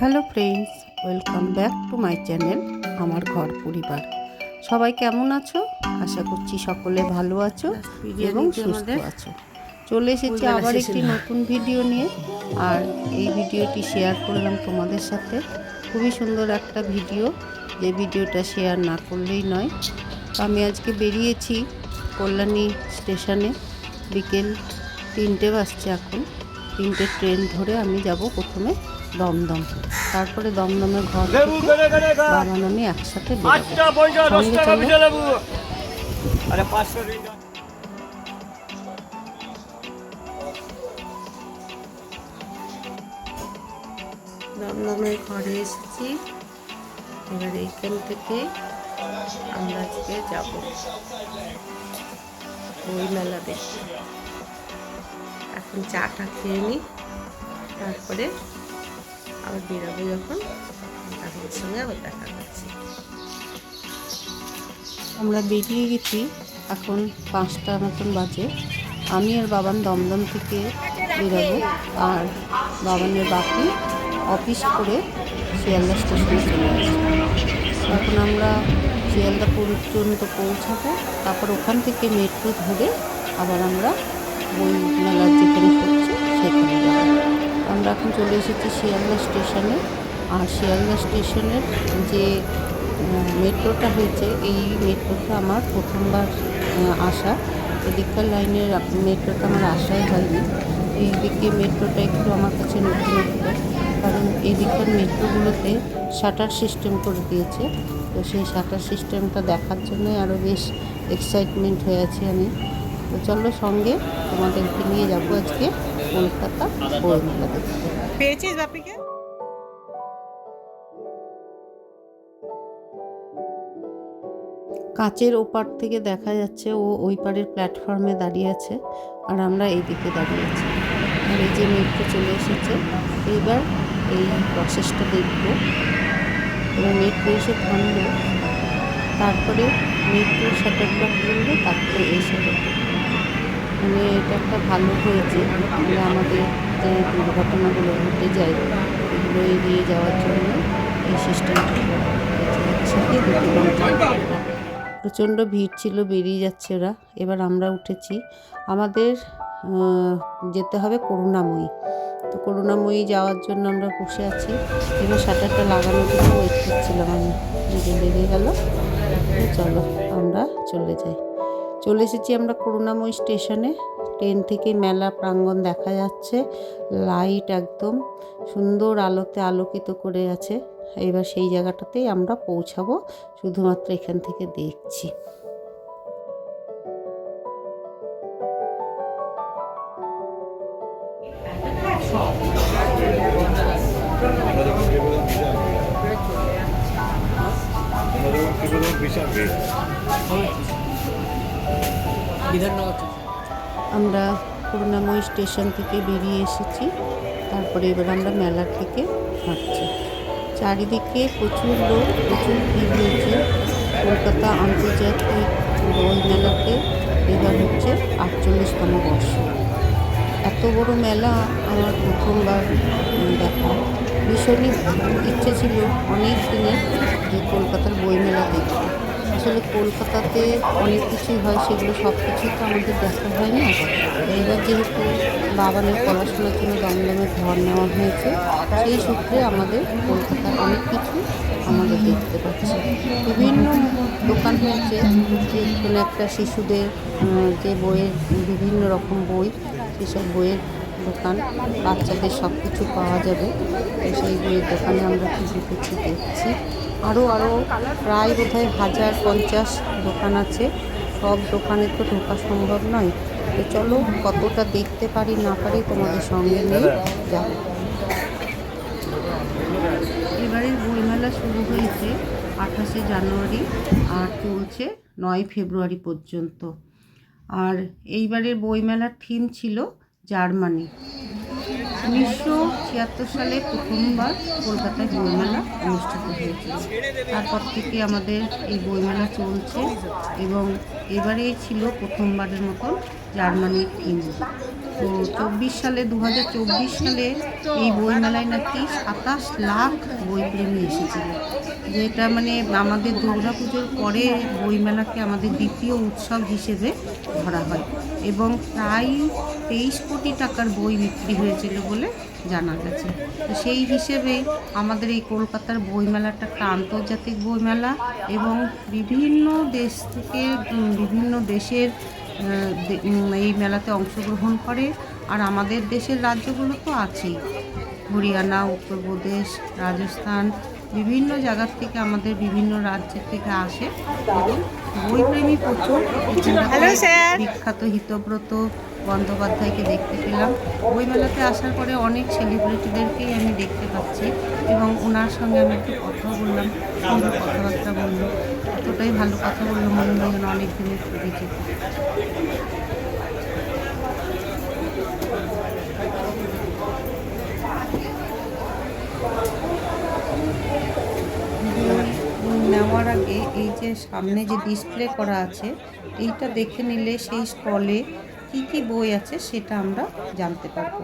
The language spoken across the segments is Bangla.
Hello friends welcome back to my channel আমার ঘর পরিবার। সবাই কেমন আছো? আশা করছি সকলে ভালো আছো এবং সুস্থ আছো। চলে এসেছি আবার একটি নতুন ভিডিও নিয়ে। আর এই ভিডিওটি শেয়ার করলাম তোমাদের সাথে। খুবই সুন্দর একটা ভিডিও যে ভিডিওটা শেয়ার না করলেই নয়। তো আমি আজকে বেরিয়েছি কল্যাণী স্টেশনে বিকেল তিনটে বাজছে এখন। তিনটে ট্রেন ধরে আমি যাব প্রথমে দমদম। তারপরে দমদমের ঘর থেকে খা বাবা আমি একসাথে দমদমের ঘরে এসেছি। এবার এইখান থেকে আমরা আজকে যাব। বই মেলা দেখতে। এখন চাটা খেয়ে নিই। তারপরে আবার বেরোবো যখন। তাদের সঙ্গে আবার দেখা করছি। আমরা বেরিয়ে গেছি এখন পাঁচটা মতন বাজে। আমি আর বাবান দমদম থেকে বেরোবো। আর বাবানের বাকি অফিস করে শিয়ালদা স্টেশনে চলে আসব। এখন আমরা শিয়ালদা পর্যন্ত পৌঁছাবো। তারপর ওখান থেকে মেট্রো ধরে আবার আমরা বই মেলার হচ্ছে আমরা এখন চলে এসেছি শিয়ালদা স্টেশনে। আর শিয়ালদা স্টেশনের যে মেট্রোটা হয়েছে, এই মেট্রোটা আমার প্রথমবার আসা। এদিককার লাইনের মেট্রোতে আমার আসাই হয়নি। এই দিকে মেট্রোটা একটু আমার কাছে নতুন কারণ এই দিককার মেট্রোগুলোতে শাটার সিস্টেম করে দিয়েছে। তো সেই শাটার সিস্টেমটা দেখার জন্যই আরও বেশ এক্সাইটমেন্ট হয়ে আছি আমি। তো চলো সঙ্গে তোমাদেরকে নিয়ে যাব আজকে। কলকাতা পেয়েছিস বাপিকে? কাচের ওপার থেকে দেখা যাচ্ছে ও ওই পারের প্ল্যাটফর্মে দাঁড়িয়ে আছে আর আমরা এই দিকে দাঁড়িয়ে আছি। আর এই যে মেট্রো চলে এসেছে এইবার এই প্রসেসটা দেখব। এবং মেট্রো এসে থামলো তারপরে মেট্রো শাটারটা খুলবে তারপরে এই শাটারটা মানে এটা একটা ভালো হয়েছে। মানে আমাদের যে দুর্ঘটনাগুলো ঘটে যায়, এগুলো এড়িয়ে যাওয়ার জন্য এই সিস্টেমটা প্রচণ্ড ভিড় ছিল, বেরিয়ে যাচ্ছে ওরা। এবার আমরা উঠেছি। আমাদের যেতে হবে করুণাময়ী। তো করুণাময়ী যাওয়ার জন্য আমরা বসে আছি। এবার শাটারটা লাগানোর জন্য ওয়েট করছিলাম আমি। লেগে গেল। চলো, আমরা চলে যাই। চলে এসেছি আমরা করুণাময়ী স্টেশনে। ট্রেন থেকে মেলা প্রাঙ্গণ দেখা যাচ্ছে। লাইট একদম সুন্দর আলোতে আলোকিত করে আছে। এবার সেই জায়গাটাতেই আমরা পৌঁছাবো। শুধুমাত্র এখান থেকে দেখছি। বিধাননগর আমরা করুণাময়ী স্টেশন থেকে বেরিয়ে এসেছি, তারপরে এবার আমরা মেলা থেকে হাঁটছি। চারিদিকে প্রচুর লোক, প্রচুর ভিড় হয়েছে কলকাতা আন্তর্জাতিক বই মেলাতে এবার হচ্ছে আটচল্লিশতম বর্ষ। এত বড় মেলা আমার প্রথমবার দেখা। ভীষণই ইচ্ছে ছিল অনেক দিনে যে কলকাতার বই মেলা দেখতে। আসলে কলকাতাতে অনেক কিছুই হয়, সেগুলো সব কিছুই তো আমাদের দেখা হয় না এইবার যেহেতু বাবানের পড়াশোনার জন্য দমদমে ঘর নেওয়া হয়েছে, সেই সূত্রে আমাদের কলকাতার অনেক কিছু আমাদের দেখতে পাচ্ছি। বিভিন্ন দোকান হয়েছে, যে কোনো একটা শিশুদের যে বইয়ের বিভিন্ন রকম বই, সেসব বইয়ের দোকান, বাচ্চাদের সব কিছু পাওয়া যাবে। তো সেই বইয়ের দোকানে আমরা কিছু কিছু দেখছি। আরও আরও প্রায় বোধহয় হাজার পঞ্চাশ দোকান আছে। সব দোকানে তো ঢোকা সম্ভব নয়। তো চলো, কতটা দেখতে পারি না পারি তোমাদের সঙ্গে নিয়ে যাব এবারের বইমেলা শুরু হয়েছে আঠাশে জানুয়ারি আর চলছে নয় ফেব্রুয়ারি পর্যন্ত। আর এইবারের বইমেলার থিম ছিল জার্মানি। উনিশশো ছিয়াত্তর সালে প্রথমবার কলকাতায় বইমেলা অনুষ্ঠিত হয়েছিল। তারপর থেকে আমাদের এই বইমেলা চলছে এবং এবারে ছিল প্রথমবারের মতন জার্মানির থিম তো চব্বিশ সালে দু হাজার চব্বিশ সালে এই বইমেলায় নাকি সাতাশ লাখ বই বইপ্রেমী এসেছিল। যেটা মানে আমাদের দুর্গাপুজোর পরে বইমেলাকে আমাদের দ্বিতীয় উৎসব হিসেবে ধরা হয় এবং প্রায় তেইশ কোটি টাকার বই বিক্রি হয়েছিল বলে জানা গেছে। তো সেই হিসেবে আমাদের এই কলকাতার বইমেলাটা একটা আন্তর্জাতিক বইমেলা এবং বিভিন্ন দেশ থেকে বিভিন্ন দেশের এই মেলাতে অংশগ্রহণ করে আর আমাদের দেশের রাজ্যগুলো তো আছেই। হরিয়ানা উত্তরপ্রদেশ রাজস্থান বিভিন্ন জায়গার থেকে আমাদের বিভিন্ন রাজ্যের থেকে আসে এবং বইপ্রেমী প্রচুর. বিখ্যাত হিতব্রত বন্দ্যোপাধ্যায়কে দেখতে পেলাম। বইমেলাতে আসার পরে অনেক সেলিব্রিটিদেরকেই আমি দেখতে পাচ্ছি এবং ওনার সঙ্গে আমি একটু কথা বললাম, সুন্দর কথাবার্তা বলল। এতটাই ভালো কথা বলল, মনে হয় যেন অনেক দিনের পরিচিত নেওয়ার আগে এই যে সামনে যে ডিসপ্লে করা আছে, এইটা দেখে নিলে সেই স্টলে কি কি বই আছে সেটা আমরা জানতে পারব।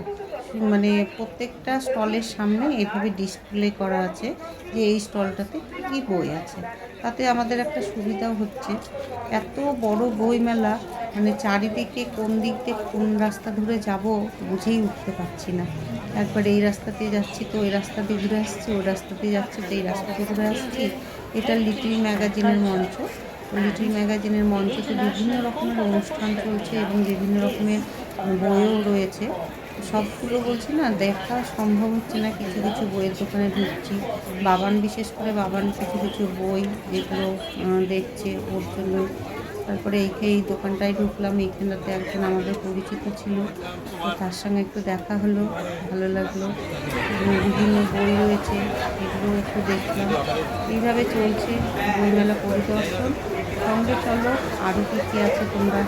মানে প্রত্যেকটা স্টলের সামনে এভাবে ডিসপ্লে করা আছে যে এই স্টলটাতে কী কী বই আছে। তাতে আমাদের একটা সুবিধাও হচ্ছে। এত বড় বই মেলা মানে চারিদিকে কোন দিক দিয়ে কোন রাস্তা ধরে যাব বুঝেই উঠতে পারছি না। একবার এই রাস্তাতে যাচ্ছি তো ওই রাস্তা দিয়ে ঘুরে আসছি, ওই রাস্তাতে যাচ্ছি তো এই রাস্তা দিয়ে ঘুরে আসছি। এটা লিটিল ম্যাগাজিনের মঞ্চ। লিটিল ম্যাগাজিনের মঞ্চে বিভিন্ন রকমের অনুষ্ঠান চলছে এবং বিভিন্ন রকমের বইও রয়েছে। সবগুলো বলছি না, দেখা সম্ভব হচ্ছে না কিছু কিছু বইয়ের দোকানে ঢুকছি। বাবান বিশেষ করে বাবান কিছু কিছু বই যেগুলো দেখছে ওর জন্য। তারপরে এই এই দোকানটায় ঢুকলাম, এইখানটাতে একজন আমাদের পরিচিত ছিল। তার সঙ্গে একটু দেখা হলো, ভালো লাগল। বিভিন্ন বই রয়েছে, এগুলো একটু দেখলাম। এইভাবে চলছে বইমেলা পরিদর্শন। সঙ্গে চলো আরও কী কী আছে তোমরা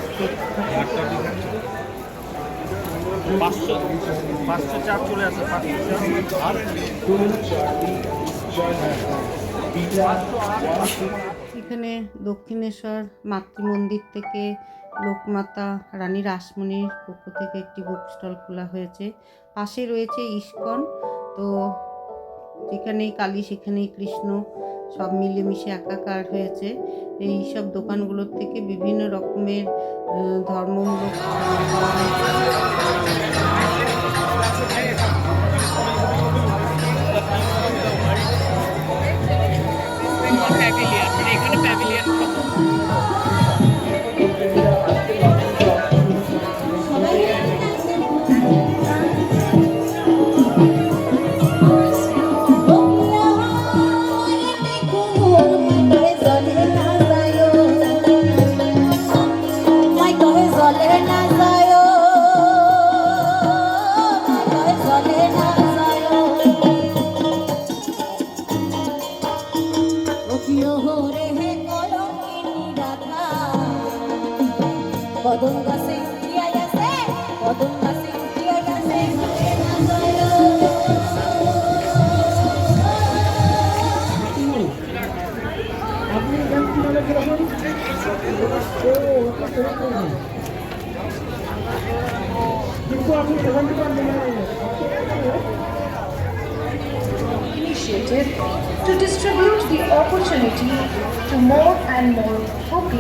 এখানে দক্ষিণেশ্বর মাতৃমন্দির থেকে লোকমাতা রানী রাসমণির পক্ষ থেকে একটি বুক স্টল খোলা হয়েছে। পাশে রয়েছে ইস্কন তো যেখানেই কালী সেখানেই কৃষ্ণ। সব মিলেমিশে একাকার হয়েছে। এই সব দোকানগুলোর থেকে বিভিন্ন রকমের ধর্মমূলক এখানে প্যাভিলিয়ন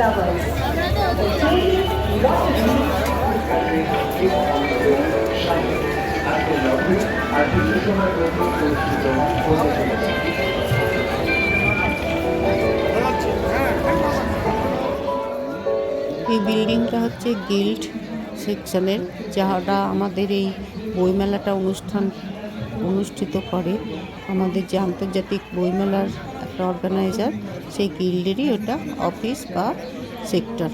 এই বিল্ডিংটা হচ্ছে গিল্ড সেকশনের যারা আমাদের এই বইমেলাটা অনুষ্ঠান অনুষ্ঠিত করে। আমাদের যে আন্তর্জাতিক বইমেলার একটা অর্গানাইজার সেই গিল্ডেরই ওটা অফিস বা সেক্টর।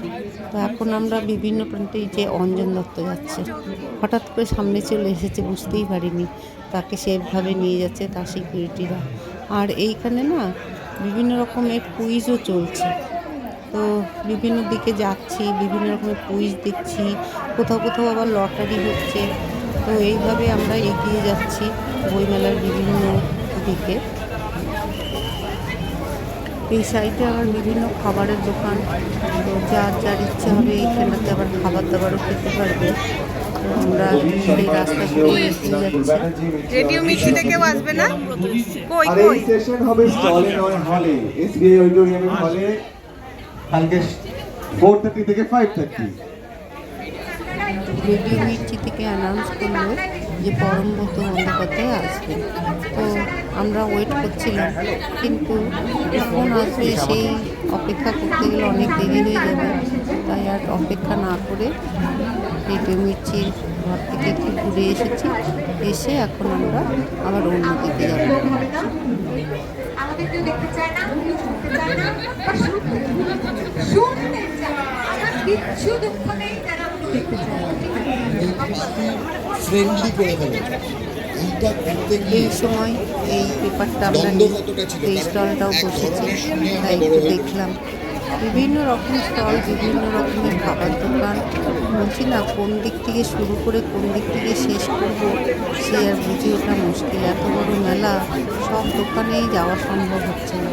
তো এখন আমরা বিভিন্ন প্রান্তে যে অঞ্জন দত্ত যাচ্ছে, হঠাৎ করে সামনে চলে এসেছে, বুঝতেই পারিনি। তাকে সেভাবে নিয়ে যাচ্ছে, তার সিকিউরিটিরা আর এইখানে না বিভিন্ন রকমের কুইজও চলছে। তো বিভিন্ন দিকে যাচ্ছি, বিভিন্ন রকমের কুইজ দেখছি, কোথাও কোথাও আবার লটারি হচ্ছে। তো এইভাবে আমরা এগিয়ে যাচ্ছি বইমেলার বিভিন্ন দিকে। এই সাইডে আবার বিভিন্ন খাবারের দোকান। তো যার যার ইচ্ছে হবে এইখানটাতে আবার খাবার দাবারও খেতে পারবে। আমরা সেই রাস্তা দিয়ে এগিয়ে যাচ্ছি। রেডিও মিছিল কেউ আসবে না? কই কই? সেশন হবে স্টলে নয় হলে এসবিআই অডিটোরিয়ামের হলে কালকে ফোর থার্টি থেকে ফাইভ থার্টি রেডিও মির্চি থেকে অ্যানাউন্স করল যে পরমব্রত বন্দ্যোপাধ্যায় আসবেন। তো আমরা ওয়েট করছিলাম কিন্তু কখন আসবে সেই অপেক্ষা করতে গেলে অনেক দেরি হয়ে যাবে। তাই আর অপেক্ষা না করে রেডিও মির্চির ঘর থেকে একটু ঘুরে এসেছি। এসে এখন আমরা আবার অন্যদিকে যাব। আমাদের কেউ দেখতে চায় না। কেউ শুনতে চায় না। বা শুনতে শুনতে চায় আমার কিচ্ছু দুঃখ নেই যারা ফ্রেন্ডলি করে ফেলে এইটা করতে এই সময় এই পেপারটা আমরা দ্বন্দ্ব কতটা ছিল? এই স্টলটাও বসেছে। তাই একটু দেখলাম। বিভিন্ন রকম স্টল বিভিন্ন রকমের খাবার দোকান। বলছি না কোন দিক থেকে শুরু করে কোন দিক থেকে শেষ করব সে আর বুঝে ওঠা মুশকিল। এত বড় মেলা সব দোকানেই যাওয়া সম্ভব হচ্ছে না।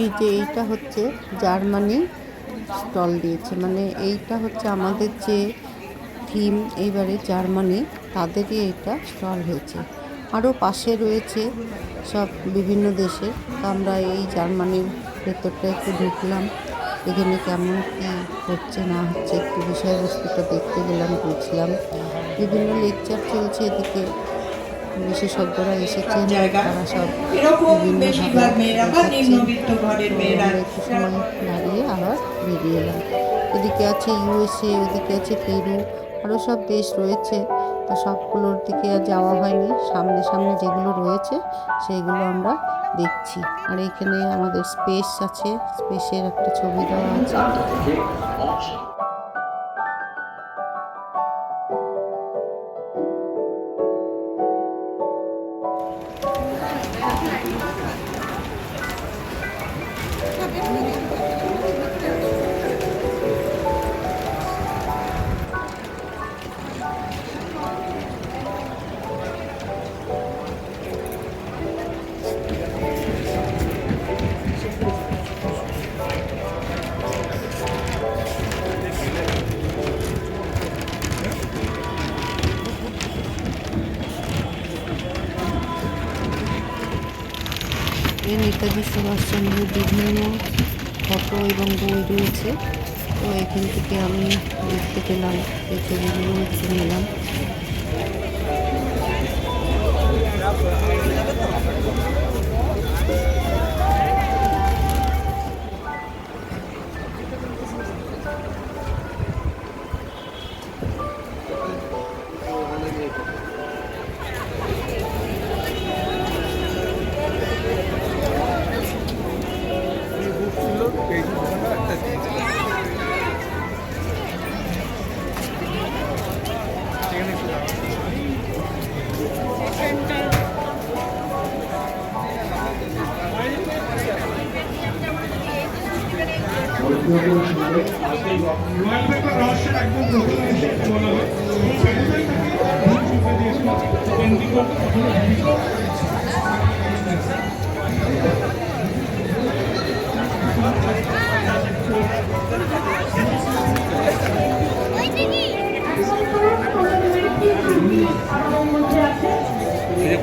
এই যে এইটা হচ্ছে জার্মানি স্টল দিয়েছে। মানে এইটা হচ্ছে আমাদের যে থিম এইবারে জার্মানি, তাদেরই এইটা স্টল হয়েছে। আরও পাশে রয়েছে সব বিভিন্ন দেশে। তো আমরা এই জার্মানির ভেতরটা একটু ঢুকলাম। এখানে কেমন কী হচ্ছে, না হচ্ছে একটু বিষয়বস্তুটা দেখতে গেলাম, বুঝলাম। বিভিন্ন লেকচার চলছে এদিকে। বিশেষজ্ঞরা এসেছেন তারা সব দাঁড়িয়ে আবার বেরিয়ে এলাম। এদিকে আছে ইউএসএ ওদিকে আছে পেরু আরও সব দেশ রয়েছে। তো সবগুলোর দিকে আর যাওয়া হয়নি। সামনে সামনে যেগুলো রয়েছে সেইগুলো আমরা দেখছি। আর এখানে আমাদের স্পেস আছে স্পেসের একটা ছবি দেওয়া আছে। নেতাজি সুভাষচন্দ্রের বিভিন্ন ফটো এবং বই রয়েছে। তো এখান থেকে আমি দেখতে পেলাম এই ছবিগুলো নিলাম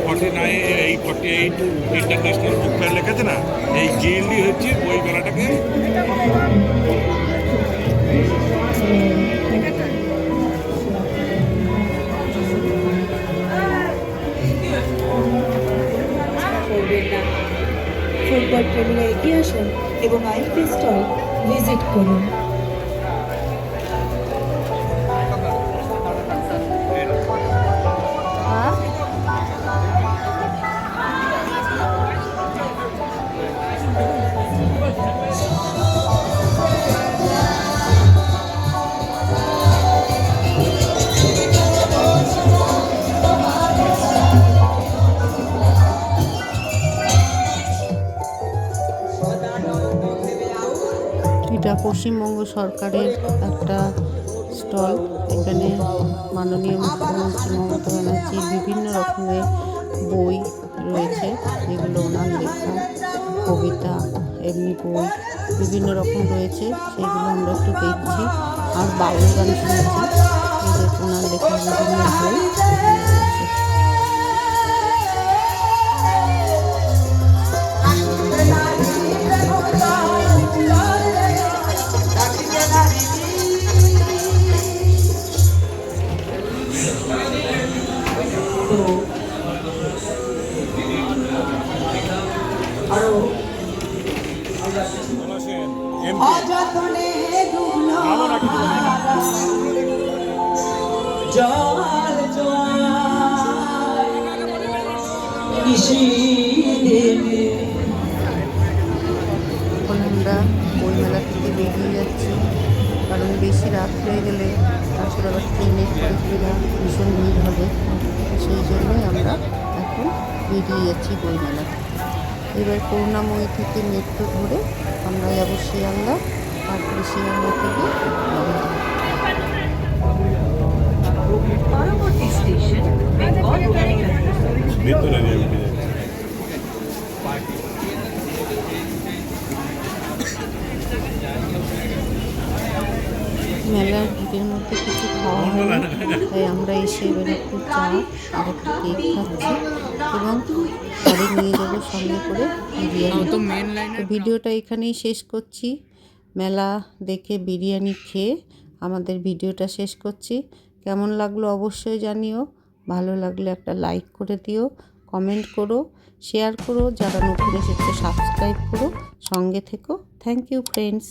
ফর্টি নাইন এই forty eight international book fair লেখেছে না? এই গিল্ডই হচ্ছে বই মেলাটাকে ফুটবল প্রেমীরা এগিয়ে আসুন এবং আইপি স্টল ভিজিট করুন। এটা পশ্চিমবঙ্গ সরকারের একটা স্টল। এখানে মাননীয় মুখ্যমন্ত্রী মমতা ব্যানার্জির বিভিন্ন রকমের বই রয়েছে, যেগুলো ওনার লেখা, কবিতা, এমনি বই বিভিন্ন রকম রয়েছে, সেগুলো আমরা একটু দেখছি আর বাউল গান শুনেছি। ওনার লেখা বিভিন্ন বই। বইমেলা থেকে বেরিয়ে যাচ্ছি। কারণ বেশি রাত হয়ে গেলে তারপর আবার ট্রেনে করে ভীষণ ভিড় হবে। সেই জন্যই আমরা এখন বেরিয়ে যাচ্ছি বইমেলা। এবার করুণাময়ী থেকে মেট্রো ধরে আমরা যাব শিয়ালদা তারপরে শিয়ালদা থেকে বাড়ি পরবর্তী স্টেশন বেঙ্গল ভিতরে দিয়ে উঠে যাচ্ছে। মেলার ভিড়ের মধ্যে কিছু খাওয়া হলো তাই আমরা এসে এবার একটু চা আর একটু কেক খাচ্ছি এবং ঘরে নিয়ে যাব সঙ্গে করে বিরিয়ানি। তো ভিডিওটা এখানেই শেষ করছি। মেলা দেখে বিরিয়ানি খেয়ে আমাদের ভিডিওটা শেষ করছি। কেমন লাগল অবশ্যই জানিও। ভালো লাগলে একটা লাইক করে দিও কমেন্ট করো শেয়ার করো যারা নতুন এসেছে সাবস্ক্রাইব করো সঙ্গে থেকো। Thank you friends